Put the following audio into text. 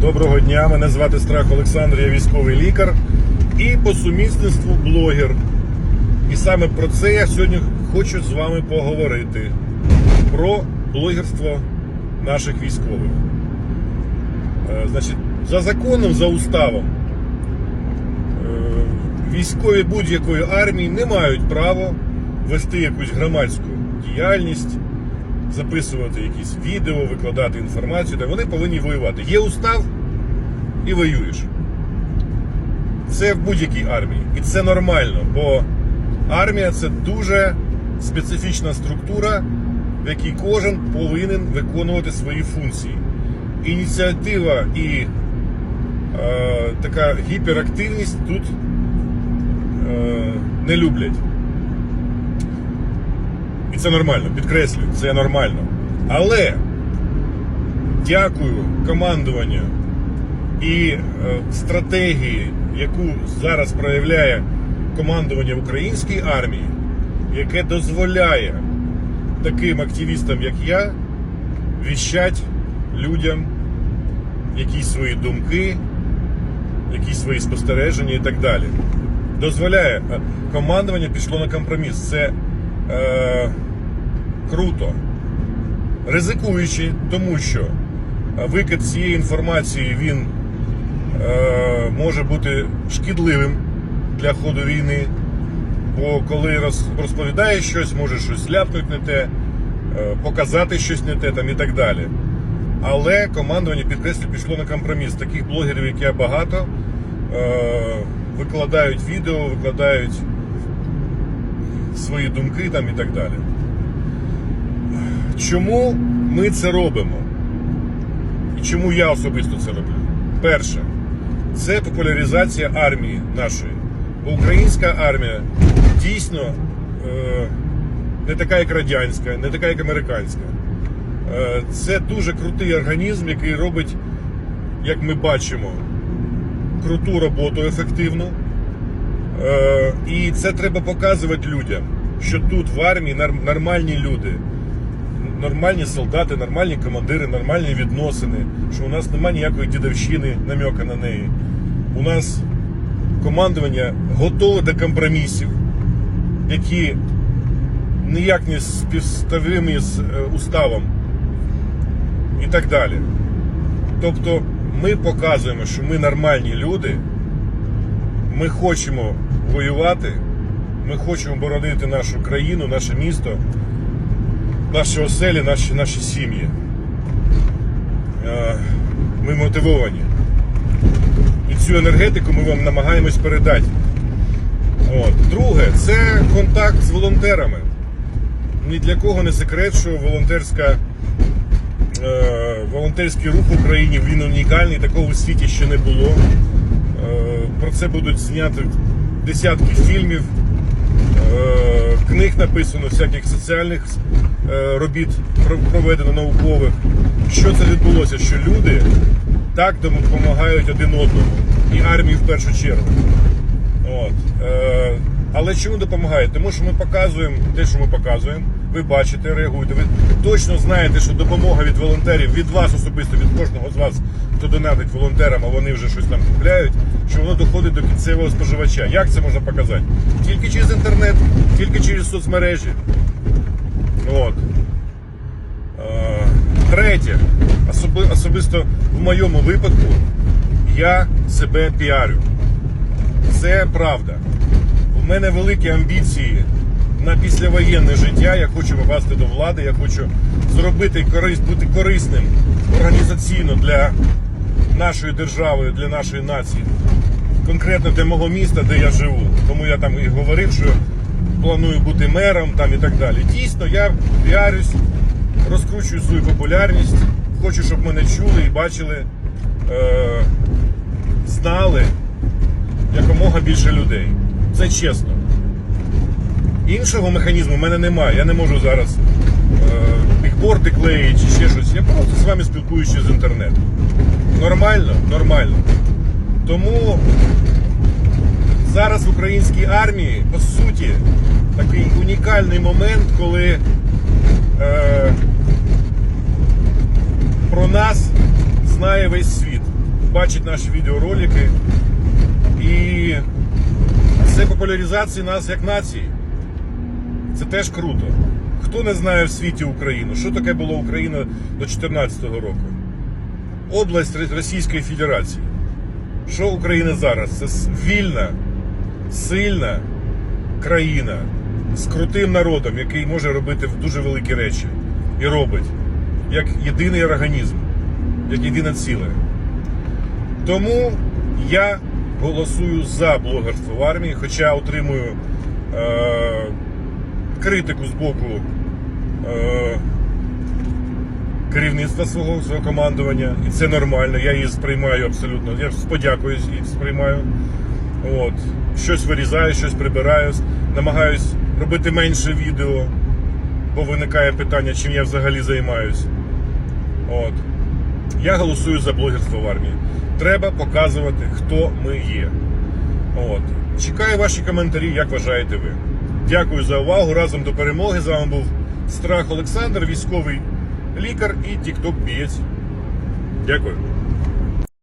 Доброго дня, мене звати Страх Олександр, я військовий лікар і по сумісництву блогер. І саме про це я сьогодні хочу з вами поговорити. Про блогерство наших військових. Е, Значить, за законом, за уставом, е, військові будь-якої армії не мають права вести якусь громадську діяльність, записувати якісь відео, викладати інформацію. Та вони повинні воювати. Є устав і воюєш. Це в будь-якій армії. І це нормально, бо армія це дуже специфічна структура, в якій кожен повинен виконувати свої функції. Ініціатива і е, така гіперактивність тут е, не люблять. Це нормально, підкреслюю, це нормально. Але дякую командуванню і е, стратегії, яку зараз проявляє командування в українській армії, яке дозволяє таким активістам, як я, віщать людям якісь свої думки, якісь свої спостереження і так далі. Дозволяє. Е, Командування пішло на компроміс. Це е, круто. Ризикуючи, тому що викид цієї інформації він е, може бути шкідливим для ходу війни. Бо коли роз- розповідаєш щось, може щось ляпнути не те, е, показати щось не те там і так далі. Але командування підкреслю пішло на компроміс. Таких блогерів, як я, багато, е, викладають відео, викладають свої думки там і так далі. Чому ми це робимо? І чому я особисто це роблю? Перше, це популяризація армії нашої. Бо українська армія дійсно е, не така, як радянська, не така, як американська. Е, це дуже крутий організм, який робить, як ми бачимо, круту роботу ефективну. Е, і це треба показувати людям, що тут в армії нормальні люди, нормальні солдати, нормальні командири, нормальні відносини, що у нас немає ніякої дідовщини, намека на неї. У нас командування готове до компромісів, які ніяк не співставимі з е, уставом і так далі. Тобто ми показуємо, що ми нормальні люди, ми хочемо воювати, ми хочемо боронити нашу країну, наше місто, наші оселі, наші, наші сім'ї. Е, Ми мотивовані. І цю енергетику ми вам намагаємось передати. От. Друге, це контакт з волонтерами. Ні для кого не секрет, що волонтерська, е, волонтерський рух в Україні він унікальний, такого у світі ще не було. Е, про це будуть зняти десятки фільмів, е, книг написано, всяких соціальних робіт проведено наукових. Що це відбулося? Що люди так допомагають один одному, і армії в першу чергу. От. Е, але чому допомагають? Тому що ми показуємо те, що ми показуємо. Ви бачите, реагуєте. Ви точно знаєте, що допомога від волонтерів, від вас особисто, від кожного з вас, хто донатить волонтерам, а вони вже щось там купляють, що воно доходить до кінцевого споживача. Як це можна показати? Тільки через інтернет, тільки через соцмережі. От. Е, Третє, особи, особисто в моєму випадку, я себе піарю. Це правда. У мене великі амбіції на післявоєнне життя. Я хочу попасти до влади, я хочу зробити корис, бути корисним організаційно для нашої держави, для нашої нації. Конкретно для мого міста, де я живу. Тому я там і говорив, що планую бути мером там і так далі. Дійсно, я піарюсь, розкручую свою популярність. Хочу, щоб мене чули і бачили, е, знали якомога більше людей. Це чесно. Іншого механізму в мене немає. Я не можу зараз е, бікборди клеїти чи ще щось. Я просто з вами спілкуюся з інтернету. Нормально? Нормально. Тому зараз в українській армії, по суті, такий унікальний момент, коли е, про нас знає весь світ. бачить наші відеоролики. І це популяризація нас як нації. Це теж круто. Хто не знає в світі Україну? Що таке була Україна до 2014 року? Область Російської Федерації. Що Україна зараз? Це вільна, сильна країна з крутим народом, який може робити дуже великі речі. І робить. Як єдиний організм, як єдине ціле. Тому я голосую за блогерство в армії, хоча отримую е, критику з боку е, керівництва свого, свого командування, і це нормально. Я її сприймаю абсолютно. Я з подякою її сприймаю. От. Щось вирізаю, щось прибираю, намагаюсь робити менше відео, бо виникає питання, чим я взагалі займаюсь. От. Я голосую за блогерство в армії. Треба показувати, хто ми є. От. Чекаю ваші коментарі, як вважаєте ви. Дякую за увагу. Разом до перемоги. З вами був Страх Олександр, військовий лікар і тікток бієць. Дякую.